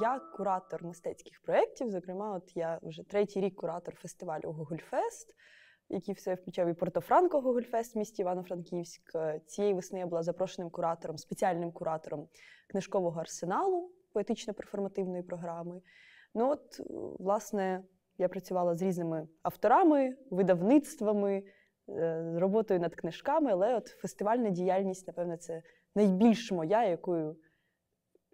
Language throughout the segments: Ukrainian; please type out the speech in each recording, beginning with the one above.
я куратор мистецьких проєктів. Зокрема, от я вже третій рік куратор фестивалю Гогольфест, який все включав і Портофранко Гогольфест в місті Івано-Франківськ. Цієї весни я була запрошеним куратором, спеціальним куратором книжкового арсеналу поетично-перформативної програми. Ну от, власне, я працювала з різними авторами, видавництвами, е, роботою над книжками, але от фестивальна діяльність, напевно, це найбільш моя, якою,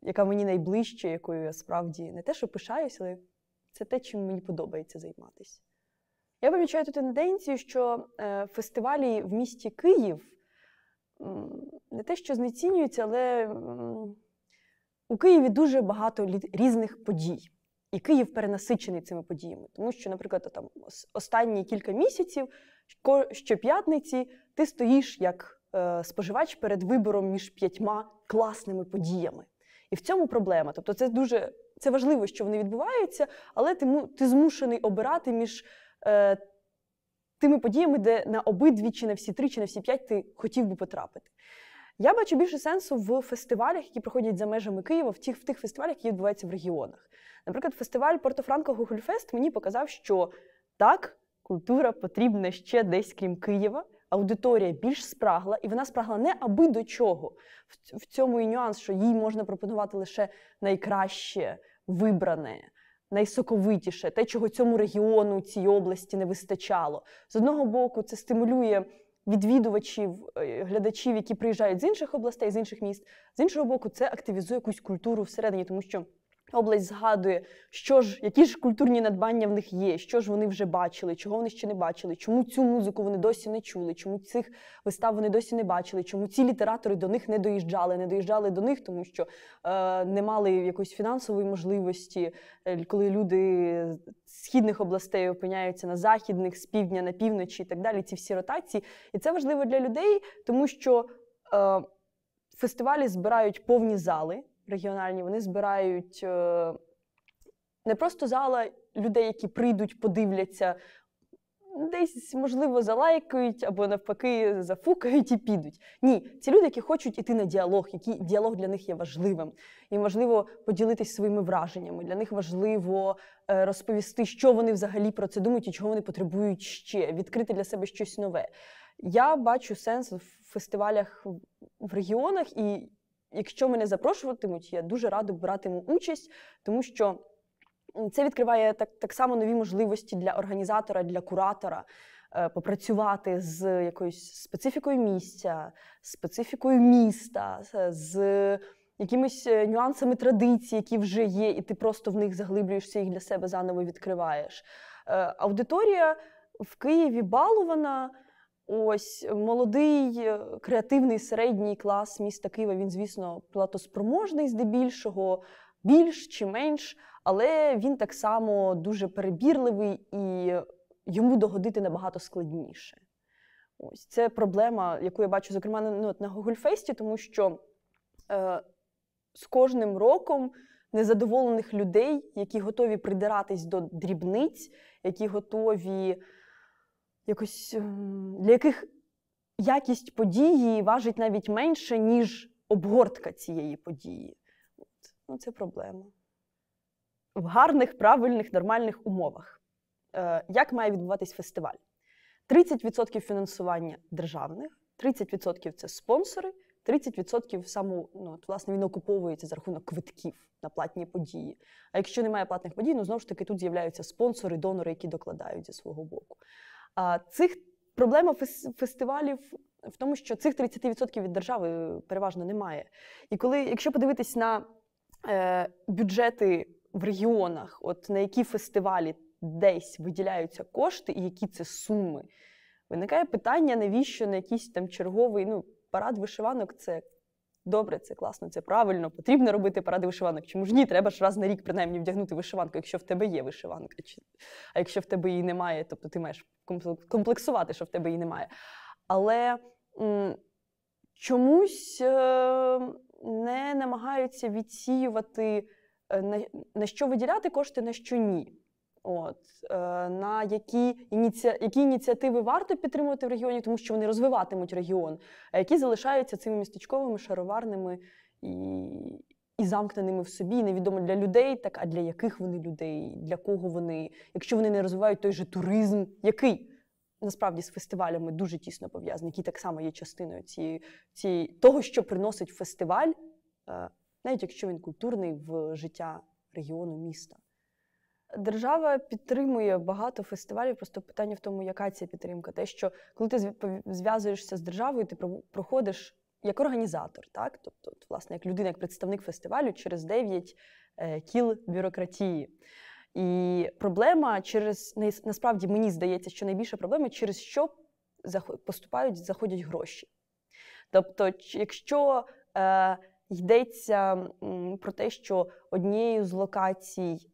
яка мені найближча, якою я справді не те, що пишаюся, але це те, чим мені подобається займатися. Я помічаю ту тенденцію, що е, фестивалі в місті Київ не те, що знецінюються, але у Києві дуже багато різних подій. І Київ перенасичений цими подіями. Тому що, наприклад, там останні кілька місяців щоп'ятниці ти стоїш як е, споживач перед вибором між п'ятьма класними подіями. І в цьому проблема. Тобто, це дуже це важливо, що вони відбуваються, але ти ти змушений обирати між е, тими подіями, де на обидві, чи на всі три, чи на всі п'ять ти хотів би потрапити. Я бачу більше сенсу в фестивалях, які проходять за межами Києва, в тих в тих фестивалях, які відбуваються в регіонах. Наприклад, фестиваль Портофранко Гугульфест мені показав, що так, культура потрібна ще десь крім Києва. Аудиторія більш спрагла, і вона спрагла не аби до чого. В цьому і нюанс, що їй можна пропонувати лише найкраще вибране, найсоковитіше, те, чого цьому регіону, цій області не вистачало. З одного боку, це стимулює відвідувачів, е, глядачів, які приїжджають з інших областей, з інших міст. З іншого боку, це активізує якусь культуру всередині, тому що. Область згадує, що ж, які ж культурні надбання в них є, що ж вони вже бачили, чого вони ще не бачили, чому цю музику вони досі не чули, чому цих вистав вони досі не бачили, чому ці літератори до них не доїжджали, не доїжджали до них, тому що е, не мали якоїсь фінансової можливості, е, коли люди з східних областей опиняються на західних, з півдня на півночі і так далі. Ці всі ротації. І це важливо для людей, тому що е, фестивалі збирають повні зали регіональні, вони збирають е, не просто зала людей, які прийдуть, подивляться, десь, можливо, залайкають або навпаки зафукають і підуть. Ні, ці люди, які хочуть іти на діалог, який діалог для них є важливим. Їм важливо поділитися своїми враженнями. Для них важливо е, розповісти, що вони взагалі про це думають і чого вони потребують ще, відкрити для себе щось нове. Я бачу сенс в фестивалях в регіонах, і якщо мене запрошуватимуть, я дуже радо братиму участь, тому що це відкриває так, так само нові можливості для організатора, для куратора. Е, попрацювати з якоюсь специфікою місця, специфікою міста, з якимись е, нюансами традицій, які вже є, і ти просто в них заглиблюєшся, їх для себе заново відкриваєш. Е, аудиторія в Києві балована. Ось молодий е, креативний середній клас міста Києва. Він, звісно, платоспроможний здебільшого, більш чи менш, але він так само дуже перебірливий і йому догодити набагато складніше. Ось це проблема, яку я бачу, зокрема, ну, на Гогольфесті, тому що е, з кожним роком незадоволених людей, які готові придиратись до дрібниць, які готові якось ем, для яких якість події важить навіть менше, ніж обгортка цієї події. От. Ну, Це проблема. В гарних, правильних, нормальних умовах. Е, Як має відбуватись фестиваль? 30% фінансування державних, 30% це спонсори, 30% саме, ну, от, власне, він окуповується за рахунок квитків на платні події. А якщо немає платних подій, ну знову ж таки тут з'являються спонсори, донори, які докладають зі свого боку. А цих проблема фестивалів в тому, що цих 30% від держави переважно немає. І коли, якщо подивитись на е, бюджети в регіонах, от на які фестивалі десь виділяються кошти, і які це суми, виникає питання, навіщо на якийсь там черговий ну, парад вишиванок це Добре, це класно, це правильно, потрібно робити паради вишиванок. Чому ж ні? Треба ж раз на рік принаймні вдягнути вишиванку, якщо в тебе є вишиванка. А якщо в тебе її немає, тобто ти маєш комплексувати, що в тебе її немає. Але чомусь е, не намагаються відсіювати, е, на що виділяти кошти, на що ні. От е, на які ініці... які ініціативи варто підтримувати в регіоні, тому що вони розвиватимуть регіон, а які залишаються цими містечковими, шароварними і і замкненими в собі, невідомо для людей, так а для яких вони людей, для кого вони, якщо вони не розвивають той же туризм, який насправді з фестивалями дуже тісно пов'язаний, який так само є частиною цієї, цієї того, що приносить фестиваль, е, навіть якщо він культурний в життя регіону міста. Держава підтримує багато фестивалів. Просто питання в тому, яка ця підтримка. Те, що коли ти зв'язуєшся з державою, ти проходиш як організатор, так? Тобто, власне, як людина, як представник фестивалю через 9 е, кіл бюрократії. І проблема через насправді мені здається, що найбільша проблема, через що поступають, заходять гроші. Тобто, якщо е, йдеться про те, що однією з локацій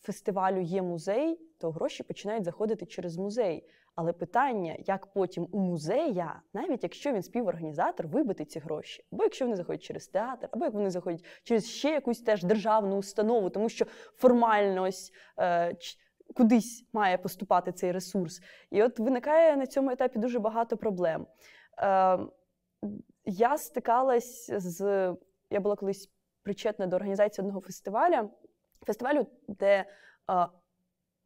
фестивалю є музей, то гроші починають заходити через музей. Але питання, як потім у музея, навіть якщо він співорганізатор, вибити ці гроші, або якщо вони заходять через театр, або як вони заходять через ще якусь теж державну установу, тому що формально е, кудись має поступати цей ресурс. І от виникає на цьому етапі дуже багато проблем. Е, Я стикалась з я була колись причетна до організації одного фестивалю, фестивалю, де е,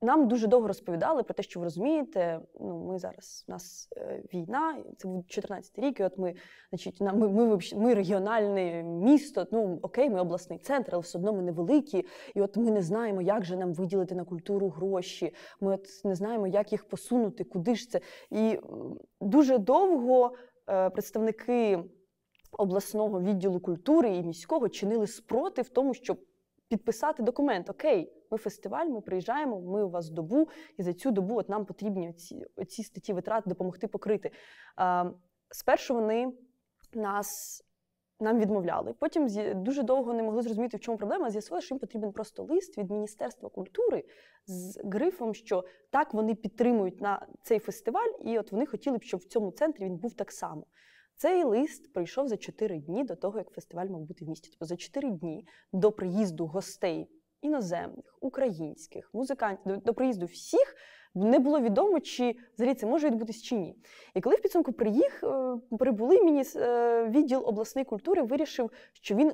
нам дуже довго розповідали про те, що ви розумієте, ну ми зараз у нас е, війна, це був 14 рік. і От ми, значить, ми, ми, ми, ми регіональне місто. Ну окей, ми обласний центр, але все одно ми невеликі. І от ми не знаємо, як же нам виділити на культуру гроші. Ми от не знаємо, як їх посунути, куди ж це. І дуже довго е, представники обласного відділу культури і міського чинили спротив тому, щоб підписати документ. Окей, ми фестиваль, ми приїжджаємо, ми у вас добу, і за цю добу от нам потрібні оці, оці статті витрат допомогти покрити. А, Спершу вони нас. Нам відмовляли. Потім дуже довго не могли зрозуміти, в чому проблема. З'ясували, що їм потрібен просто лист від Міністерства культури з грифом, що так вони підтримують на цей фестиваль, і от вони хотіли б, щоб в цьому центрі він був так само. Цей лист прийшов за 4 дні до того, як фестиваль мав бути в місті. Тобто за 4 дні до приїзду гостей іноземних, українських, музикантів, до приїзду всіх не було відомо, чи взагалі це може відбутись чи ні. І коли в підсумку приїх, е, прибули, мені е, відділ обласної культури вирішив, що він.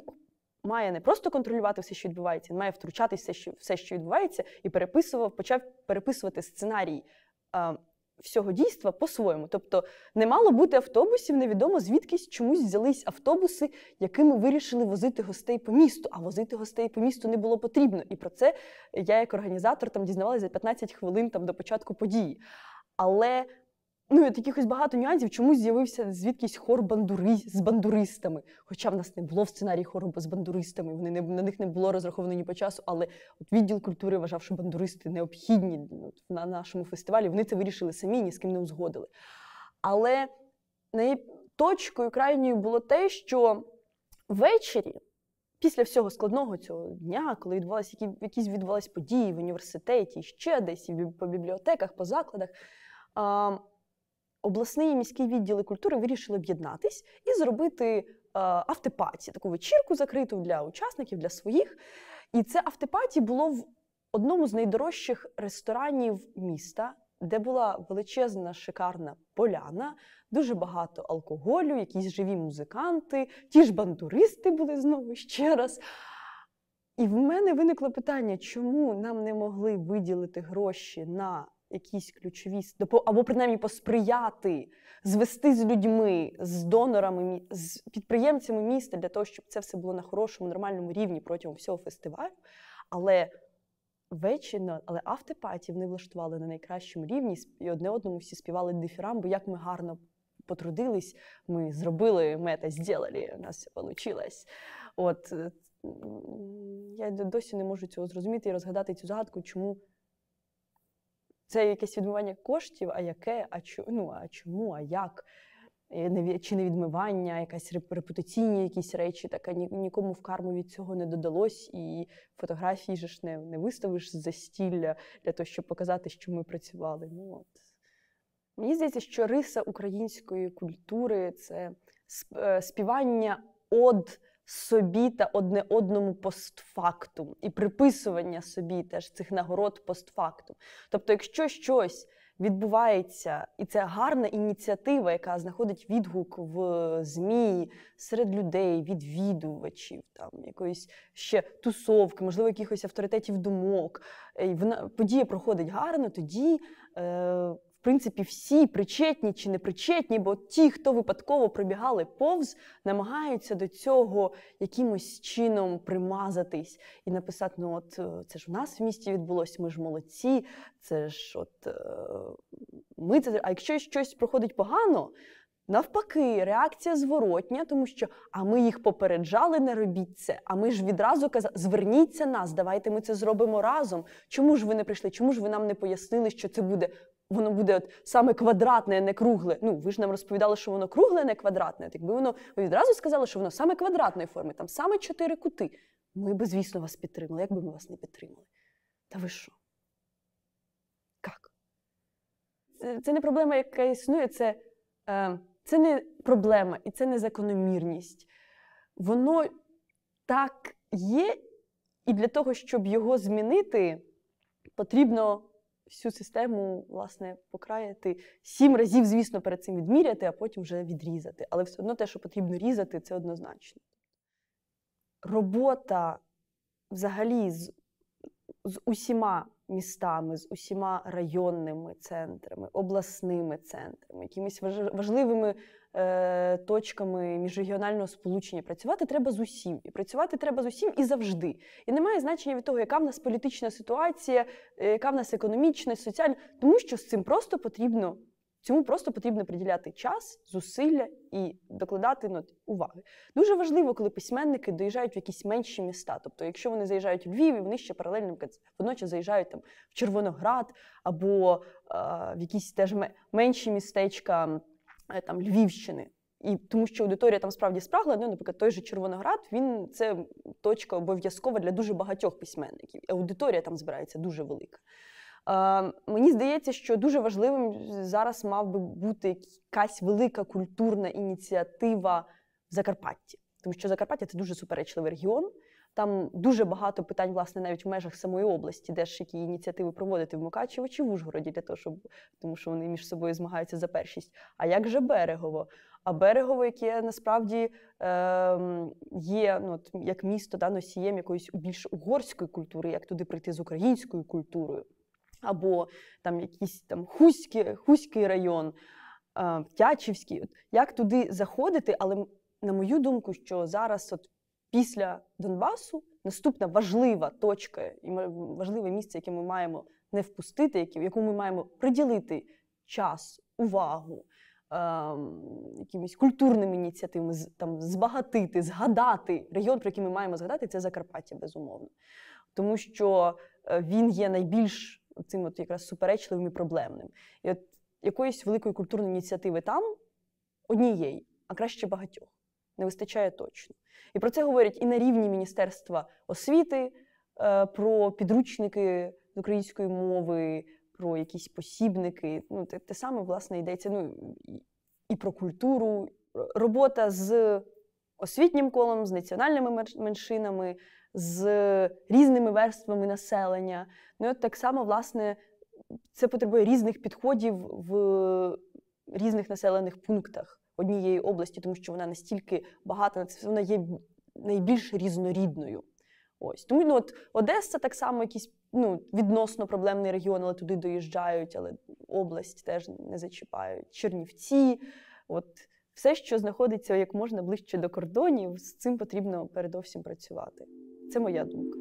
Має не просто контролювати все, що відбувається, він має втручатися все, все, що відбувається, і переписував, почав переписувати сценарій всього дійства по-своєму. Тобто не мало бути автобусів, невідомо звідкись чомусь взялись автобуси, якими вирішили возити гостей по місту. А возити гостей по місту не було потрібно. І про це я, як організатор, там дізнавалася за 15 хвилин там, до початку події. Але Ну, от якихось багато нюансів, чомусь з'явився звідкись хор бандури з бандуристами. Хоча в нас не було в сценарії хору з бандуристами, вони не на них не було розраховано ні по часу, але от відділ культури вважав, що бандуристи необхідні на нашому фестивалі. Вони це вирішили самі, ні з ким не узгодили. Але точкою крайньою було те, що ввечері, після всього складного цього дня, коли відбувалися які, якісь відбувалися події в університеті, ще десь по бібліотеках, по закладах обласний і міський відділи культури вирішили об'єднатись і зробити е, автопаті, таку вечірку закриту для учасників, для своїх. І це автопаті було в одному з найдорожчих ресторанів міста, де була величезна шикарна поляна, дуже багато алкоголю, якісь живі музиканти, ті ж бандуристи були знову ще раз. І в мене виникло питання, чому нам не могли виділити гроші на якісь ключові або принаймні посприяти, звести з людьми, з донорами, з підприємцями міста для того, щоб це все було на хорошому, нормальному рівні протягом всього фестивалю. Але ввечері, але автопаті вони влаштували на найкращому рівні і одне одному всі співали дифірам, бо як ми гарно потрудились, ми зробили мета, зробили, у нас все вийшло. От е, я досі не можу цього зрозуміти і розгадати цю загадку, чому це якесь відмивання коштів, а яке, а чу, ну, а чому, а як? Чи не відмивання, якась репутаційні якісь речі, так нікому в карму від цього не додалось, і фотографії ж не не виставиш за стілля для того, щоб показати, що ми працювали. Ну, от. Мені здається, що риса української культури це е, співання од собі та одне одному постфактум, і приписування собі теж цих нагород постфактум. Тобто, якщо щось відбувається, і це гарна ініціатива, яка знаходить відгук в ЗМІ серед людей, відвідувачів, там якоїсь ще тусовки, можливо, якихось авторитетів думок. І вона подія проходить гарно, тоді. Е, принципі, всі причетні чи не причетні, бо ті, хто випадково пробігали повз, намагаються до цього якимось чином примазатись і написати: ну, от е, це ж в нас в місті відбулося, ми ж молодці, це ж от е, ми це. А якщо щось проходить погано, Навпаки, реакція зворотня, тому що а ми їх попереджали, не робіть це. А ми ж відразу казали, зверніться нас, давайте ми це зробимо разом. Чому ж ви не прийшли? Чому ж ви нам не пояснили, що це буде? Воно буде от саме квадратне, а не кругле. Ну, ви ж нам розповідали, що воно кругле, а не квадратне. От якби воно ви відразу сказали, що воно саме квадратної форми, там саме чотири кути. Ми би, звісно, вас підтримали. Як би ми вас не підтримали? Та ви що? Як? Це, це не проблема, яка існує, це. Е, це не проблема і це не закономірність. Воно так є, і для того, щоб його змінити, потрібно всю систему власне, покраяти сім разів, звісно, перед цим відміряти, а потім вже відрізати. Але все одно те, що потрібно різати, це однозначно. Робота взагалі з, з усіма містами, з усіма районними центрами, обласними центрами, якимись важливими е, точками міжрегіонального сполучення. Працювати треба з усім. І працювати треба з усім і завжди. І немає значення від того, яка в нас політична ситуація, е, яка в нас економічна, соціальна, тому що з цим просто потрібно Цьому просто потрібно приділяти час, зусилля і докладати ну, уваги. Дуже важливо, коли письменники доїжджають в якісь менші міста. Тобто, якщо вони заїжджають в Львів, вони ще паралельно водночас заїжджають там в Червоноград або а, в якісь теж менші містечка е, там Львівщини. І тому що аудиторія там справді спрагла, ну, наприклад, той же Червоноград, він це точка обов'язкова для дуже багатьох письменників. Аудиторія там збирається дуже велика. Мені здається, що дуже важливим зараз мав би бути якась велика культурна ініціатива в Закарпатті, тому що Закарпаття це дуже суперечливий регіон. Там дуже багато питань, власне, навіть в межах самої області, де ж які ініціативи проводити в Мукачево чи в Ужгороді, для того, щоб тому що вони між собою змагаються за першість. А як же берегово? А берегово, яке насправді е, є ну, як місто да, носієм якоїсь більш угорської культури, як туди прийти з українською культурою або там якийсь там Хуський, Хуський район, Тячівський. Як туди заходити, але на мою думку, що зараз, от після Донбасу, наступна важлива точка і важливе місце, яке ми маємо не впустити, яку ми маємо приділити час, увагу. Якимись культурними ініціативами там збагатити, згадати регіон, про який ми маємо згадати, це Закарпаття, безумовно. Тому що е, він є найбільш цим от якраз суперечливим і проблемним. І от якоїсь великої культурної ініціативи там однієї, а краще багатьох. Не вистачає точно. І про це говорять і на рівні Міністерства освіти, е, про підручники української мови, про якісь посібники. Ну, Те, те саме, власне, йдеться ну, і про культуру, робота з освітнім колом, з національними меншинами, з різними верствами населення. Ну і от так само, власне, це потребує різних підходів в різних населених пунктах однієї області, тому що вона настільки багата, вона є найбільш різнорідною. Ось тому ну, от Одеса так само якийсь ну, відносно проблемний регіон, але туди доїжджають, але область теж не зачіпають. Чернівці, от все, що знаходиться як можна ближче до кордонів, з цим потрібно передовсім працювати. Це моя думка.